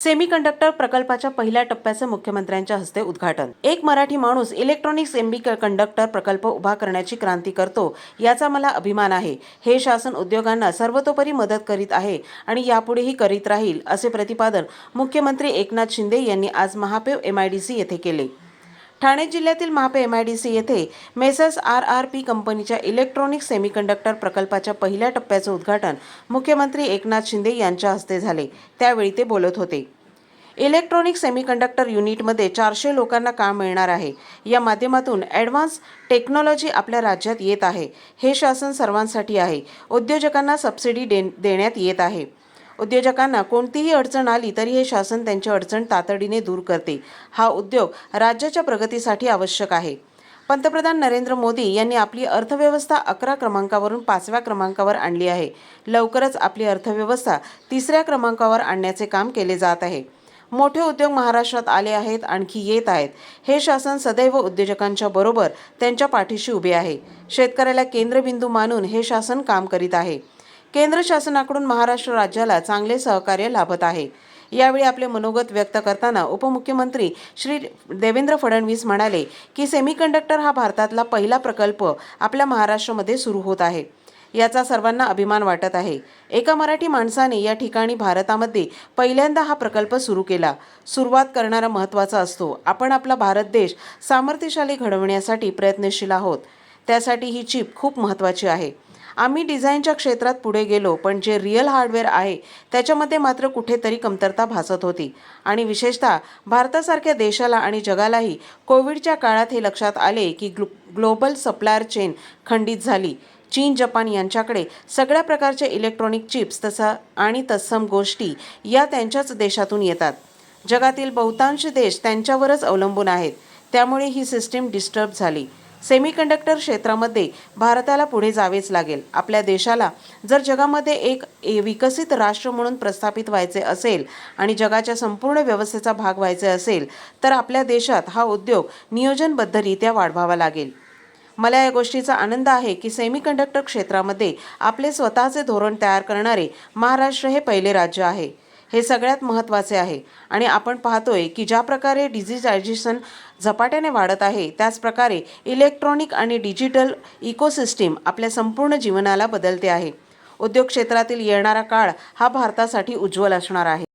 Semiconductor प्रकल्पाच्या पहिल्या टप्प्याचं मुख्यमंत्र्यांच्या हस्ते उद्घाटन. एक मराठी माणूस इलेक्ट्रॉनिक सेमी कंडक्टर प्रकल्प उभा करण्याची क्रांती करतो याचा मला अभिमान आहे. हे शासन उद्योगांना सर्वतोपरी मदत करीत आहे आणि यापुढेही करीत राहील असे प्रतिपादन मुख्यमंत्री एकनाथ शिंदे यांनी आज महापेव एमआयडीसी येथे केले. ठाणे जिल्ह्यातील महापे सी येथे मेसर्स आर आर पी कंपनीच्या इलेक्ट्रॉनिक सेमीकंडक्टर प्रकल्पाच्या पहिल्या टप्प्याचं उद्घाटन मुख्यमंत्री एकनाथ शिंदे यांच्या हस्ते झाले. त्यावेळी ते बोलत होते. इलेक्ट्रॉनिक सेमीकंडक्टर युनिटमध्ये चारशे लोकांना काम मिळणार आहे. या माध्यमातून ॲडव्हान्स टेक्नॉलॉजी आपल्या राज्यात येत आहे. हे शासन सर्वांसाठी आहे. उद्योजकांना सबसिडी दे देण्यात येत आहे. उद्योजकांना कोणतीही अडचण आली तरी हे शासन त्यांची अडचण तातडीने दूर करते. हा उद्योग राज्याच्या प्रगतीसाठी आवश्यक आहे. पंतप्रधान नरेंद्र मोदी यांनी आपली अर्थव्यवस्था अकरा क्रमांकावरून पाचव्या क्रमांकावर आणली आहे. लवकरच आपली अर्थव्यवस्था तिसऱ्या क्रमांकावर आणण्याचे काम केले जात आहे. मोठे उद्योग महाराष्ट्रात आले आहेत आणखी येत आहेत. हे शासन सदैव उद्योजकांच्या बरोबर त्यांच्या पाठीशी उभे आहे. शेतकऱ्याला केंद्रबिंदू मानून हे शासन काम करीत आहे. केंद्र शासनाकडून महाराष्ट्र राज्याला चांगले सहकार्य लाभत आहे. यावेळी आपले मनोगत व्यक्त करताना उपमुख्यमंत्री श्री देवेंद्र फडणवीस म्हणाले की सेमीकंडक्टर हा भारतातला पहिला प्रकल्प आपल्या महाराष्ट्रामध्ये सुरू होत आहे. याचा सर्वांना अभिमान वाटत आहे. एका मराठी माणसाने या ठिकाणी भारतामध्ये पहिल्यांदा हा प्रकल्प सुरू केला. सुरुवात करणारा महत्त्वाचा असतो. आपण आपला भारत देश सामर्थ्यशाली घडवण्यासाठी प्रयत्नशील आहोत. त्यासाठी ही चिप खूप महत्त्वाची आहे. आम्ही डिझाईनच्या क्षेत्रात पुढे गेलो पण जे रिअल हार्डवेअर आहे त्याच्यामध्ये मात्र कुठेतरी कमतरता भासत होती. आणि विशेषतः भारतासारख्या देशाला आणि जगालाही कोविडच्या काळात हे लक्षात आले की ग्लो ग्लोबल सप्लायर चेन खंडित झाली. चीन जपान यांच्याकडे सगळ्या प्रकारचे इलेक्ट्रॉनिक चिप्स तसा आणि तत्सम गोष्टी या त्यांच्याच देशातून येतात. जगातील बहुतांश देश त्यांच्यावरच अवलंबून आहेत. त्यामुळे ही सिस्टीम डिस्टर्ब झाली. सेमीकंडक्टर क्षेत्रामध्ये भारताला पुढे जावेच लागेल. आपल्या देशाला जर जगामध्ये एक ए- विकसित राष्ट्र म्हणून प्रस्थापित व्हायचे असेल आणि जगाच्या संपूर्ण व्यवस्थेचा भाग व्हायचे असेल तर आपल्या देशात हा उद्योग नियोजनबद्धरित्या वाढवावा लागेल. मला या गोष्टीचा आनंद आहे की सेमीकंडक्टर क्षेत्रामध्ये आपले स्वतःचे धोरण तयार करणारे महाराष्ट्र हे पहिले राज्य आहे. हे सगळ्यात महत्त्वाचे आहे. आणि आपण पाहतोय की ज्या प्रकारे डिजिटायझेशन झपाट्याने वाढत आहे. त्याचप्रकारे इलेक्ट्रॉनिक आणि डिजिटल इकोसिस्टीम आपल्या संपूर्ण जीवनाला बदलते आहे. उद्योग क्षेत्रातील येणारा काळ हा भारतासाठी उज्ज्वल असणार आहे.